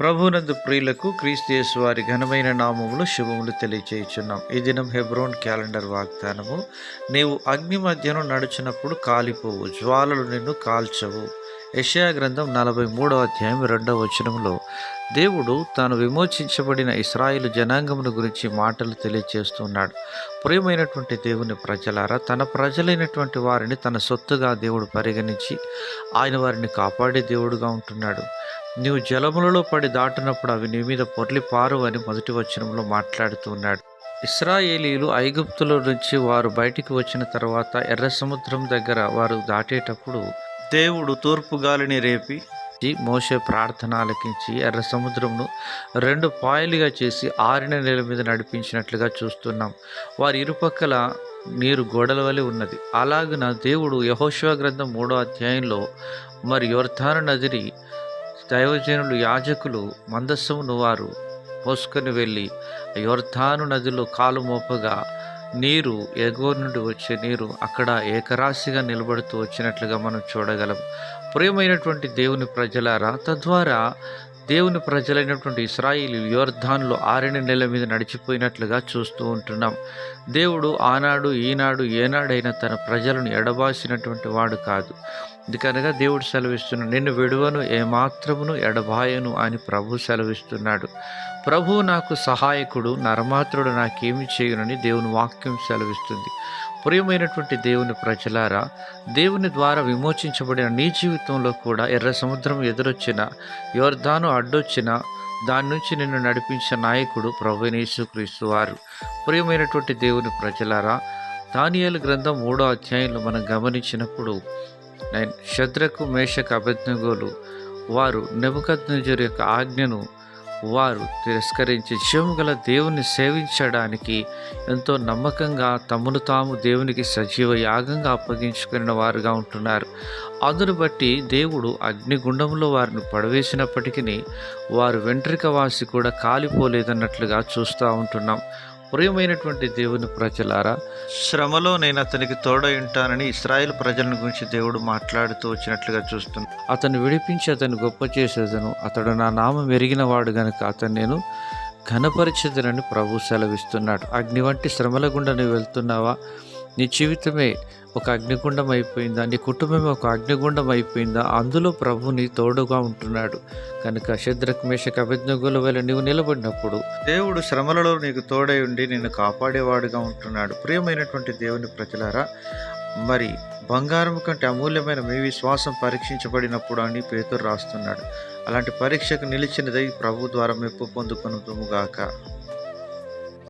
ప్రభునందు ప్రియులకు క్రీస్తుయేసు వారి ఘనమైన నామములు శుభములు తెలియచేయుచున్నాం. ఈ దినం హెబ్రోన్ క్యాలెండర్ వాగ్దానము నీవు అగ్ని మధ్యను నడుచినప్పుడు కాలిపోవు జ్వాలలు నిన్ను కాల్చవు. యషయా గ్రంథం నలభై మూడవ అధ్యాయం రెండవ వచనంలో దేవుడు తాను విమోచించబడిన ఇస్రాయిలు జనాంగమును గురించి మాటలు తెలియజేస్తున్నాడు ప్రియమైనటువంటి దేవుని ప్రజలారా తన ప్రజలైనటువంటి వారిని తన సొత్తుగా దేవుడు పరిగణించి ఆయన వారిని కాపాడే దేవుడుగా ఉంటున్నాడు. నీవు జలములలో పడి దాటినప్పుడు అవి నీ మీద పొర్లి పారు అని మొదటి వచనంలో మాట్లాడుతూ ఉన్నాడు. ఇస్రాయేలీలు ఐగుప్తుల నుంచి వారు బయటికి వచ్చిన తర్వాత ఎర్ర సముద్రం దగ్గర వారు దాటేటప్పుడు దేవుడు తూర్పు గాలిని రేపి మోసే ప్రార్థన ఆలకించి ఎర్ర సముద్రంను రెండు పాయలుగా చేసి ఆరిన నేల మీద నడిపించినట్లుగా చూస్తున్నాం. వారి ఇరుపక్కల నీరు గోడల వలె ఉన్నది. అలాగున దేవుడు యహోశివ గ్రంథం మూడో అధ్యాయంలో మరి యోర్ధాన నదిని దైవజనులు యాజకులు మందస్సమును వారు మోసుకొని వెళ్ళి యోర్ధాను నదిలో కాలు మోపగా నీరు ఎగువ నుండి వచ్చే నీరు అక్కడ ఏకరాశిగా నిలబడుతూ వచ్చినట్లుగా మనం చూడగలం. ప్రియమైనటువంటి దేవుని ప్రజలారా తద్వారా దేవుని ప్రజలైనటువంటి ఇస్రాయిలు యోర్ధాన్లో ఆరిన నెల మీద నడిచిపోయినట్లుగా చూస్తూ ఉంటున్నాం. దేవుడు ఆనాడు ఈనాడు ఏనాడైనా తన ప్రజలను ఎడబాసినటువంటి వాడు కాదు. ఎందుకనగా దేవుడు సెలవిస్తున్నాడు నిన్ను విడువను ఏమాత్రమును ఎడబాయను అని ప్రభు సెలవిస్తున్నాడు. ప్రభు నాకు సహాయకుడు నరమాత్రుడు నాకేమి చేయనని దేవుని వాక్యం సెలవిస్తుంది. ప్రియమైనటువంటి దేవుని ప్రజలారా దేవుని ద్వారా విమోచించబడిన నీ జీవితంలో కూడా ఎర్ర సముద్రం ఎదురొచ్చిన యోర్ధాను అడ్డొచ్చిన దాని నుంచి నిన్ను నడిపించే నాయకుడు ప్రభునేసుక్రీస్తు వారు. ప్రియమైనటువంటి దేవుని ప్రజలారా దానియాల గ్రంథం మూడో అధ్యాయంలో మనం గమనించినప్పుడు శద్రకు మేషకు అభిజ్ఞగోలు వారు నెబుకద్నజర్ యొక్క ఆజ్ఞను వారు తిరస్కరించి జీవము గల దేవుని సేవించడానికి ఎంతో నమ్మకంగా తమను తాము దేవునికి సజీవ యాగంగా అప్పగించుకున్న వారుగా ఉంటున్నారు. అందును బట్టి దేవుడు అగ్నిగుండంలో వారిని పడవేసినప్పటికీ వారు వెంట్రిక వాసి కూడా కాలిపోలేదన్నట్లుగా చూస్తూ ఉంటున్నాం. ప్రియమైనటువంటి దేవుని ప్రజలారా శ్రమలో నేను అతనికి తోడై ఉంటానని ఇస్రాయేల్ ప్రజలను గురించి దేవుడు మాట్లాడుతూ వచ్చినట్లుగా చూస్తున్నాను అతను విడిపించి అతను గొప్ప చేసేదను. అతడు నా నామం ఎరిగిన వాడు గనుక అతను నేను ఘనపరిచేదనని ప్రభు సెలవిస్తున్నాడు. అగ్ని వంటి శ్రమల గుండా నువ్వు వెళ్తున్నావా? నీ జీవితమే ఒక అగ్నిగుండం అయిపోయిందా? నీ కుటుంబం ఒక అగ్నిగుండం అయిపోయిందా? అందులో ప్రభుని తోడుగా ఉంటున్నాడు. కనుక శద్రక్ మేషక్ అభిజ్ఞగుల వల్ల నీవు నిలబడినప్పుడు దేవుడు శ్రమలలో నీకు తోడై ఉండి నిన్ను కాపాడేవాడుగా ఉంటున్నాడు. ప్రియమైనటువంటి దేవుని ప్రజలారా మరి బంగారం కంటే అమూల్యమైన మీ విశ్వాసం పరీక్షించబడినప్పుడు అని పేతురు రాస్తున్నాడు. అలాంటి పరీక్షకు నిలిచినదై ప్రభు ద్వారా మెప్పు పొందుకొనుగాక